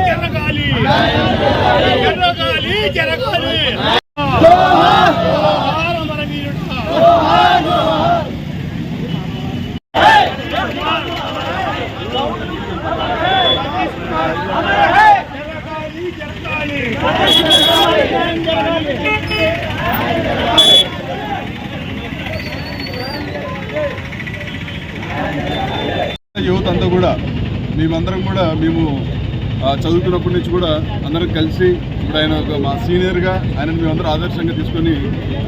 జరగాలి. జరగాలి జరగాలి. యువత అంతా కూడా మేమందరం కూడా మేము చదువుతున్నప్పటి నుంచి కూడా అందరం కలిసి ఇప్పుడు ఆయన ఒక మా సీనియర్గా ఆయన మేమందరూ ఆదర్శంగా తీసుకొని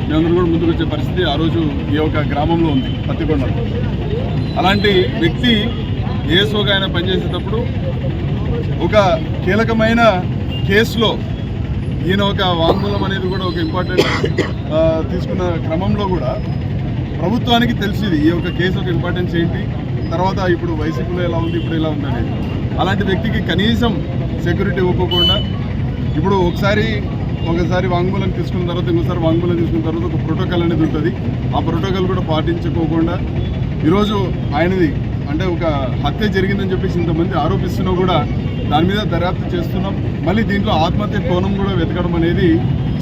మేమందరం కూడా ముందుకు వచ్చే పరిస్థితి ఆ రోజు ఈ యొక్క గ్రామంలో ఉంది పత్తికొండ. అలాంటి వ్యక్తి ఏసోగా ఆయన పనిచేసేటప్పుడు ఒక కీలకమైన కేసులో ఈయన ఒక వాంగ్మూలం అనేది కూడా ఒక ఇంపార్టెంట్ తీసుకున్న క్రమంలో కూడా ప్రభుత్వానికి తెలిసింది ఈ యొక్క కేసు ఒక ఇంపార్టెన్స్ ఏంటి తర్వాత ఇప్పుడు వైసీపీలో ఎలా ఉంది ఇప్పుడు ఎలా ఉంది అనేది. అలాంటి వ్యక్తికి కనీసం సెక్యూరిటీ ఇవ్వకుండా ఇప్పుడు ఒకసారి ఒకసారి వాంగ్మూలం తీసుకున్న తర్వాత ఇంకోసారి వాంగ్మూలం తీసుకున్న తర్వాత ఒక ప్రోటోకాల్ అనేది ఉంటుంది. ఆ ప్రోటోకాల్ కూడా పాటించుకోకుండా ఈరోజు ఆయనది అంటే ఒక హత్య జరిగిందని చెప్పేసి ఇంతమంది ఆరోపిస్తున్నా కూడా దాని మీద దర్యాప్తు చేస్తున్నాం. మళ్ళీ దీంట్లో ఆత్మహత్య కోణం కూడా వెతకడం అనేది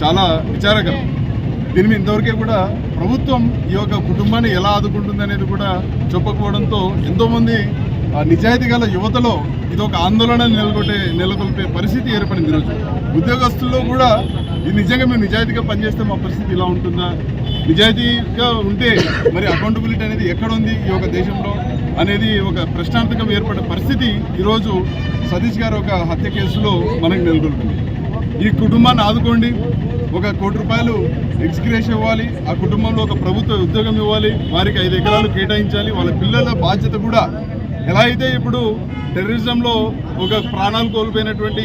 చాలా విచారకరం. దీని మీద ఇంతవరకే కూడా ప్రభుత్వం ఈ యొక్క కుటుంబాన్ని ఎలా ఆదుకుంటుంది అనేది కూడా చెప్పకపోవడంతో ఎంతోమంది నిజాయితీ గల యువతలో ఇది ఒక ఆందోళన నెలకొట్టే నెలకొల్పే పరిస్థితి ఏర్పడింది ఈరోజు. ఉద్యోగస్తుల్లో కూడా ఇది నిజంగా మేము నిజాయితీగా పనిచేస్తే మా పరిస్థితి ఇలా ఉంటుందా? నిజాయితీగా ఉంటే మరి అకౌంటబిలిటీ అనేది ఎక్కడ ఉంది ఈ యొక్క దేశంలో అనేది ఒక ప్రశ్నార్థకం ఏర్పడే పరిస్థితి ఈరోజు సతీష్ గారు ఒక హత్య కేసులో మనకు నెలకొల్పింది. ఈ కుటుంబాన్ని ఆదుకోండి. ఒక కోటి రూపాయలు ఎక్స్గ్రేషన్ ఇవ్వాలి. ఆ కుటుంబంలో ఒక ప్రభుత్వ ఉద్యోగం ఇవ్వాలి. వారికి ఐదు ఎకరాలు కేటాయించాలి. వాళ్ళ పిల్లల బాధ్యత కూడా ఎలా అయితే ఇప్పుడు టెర్రరిజంలో ఒక ప్రాణాలు కోల్పోయినటువంటి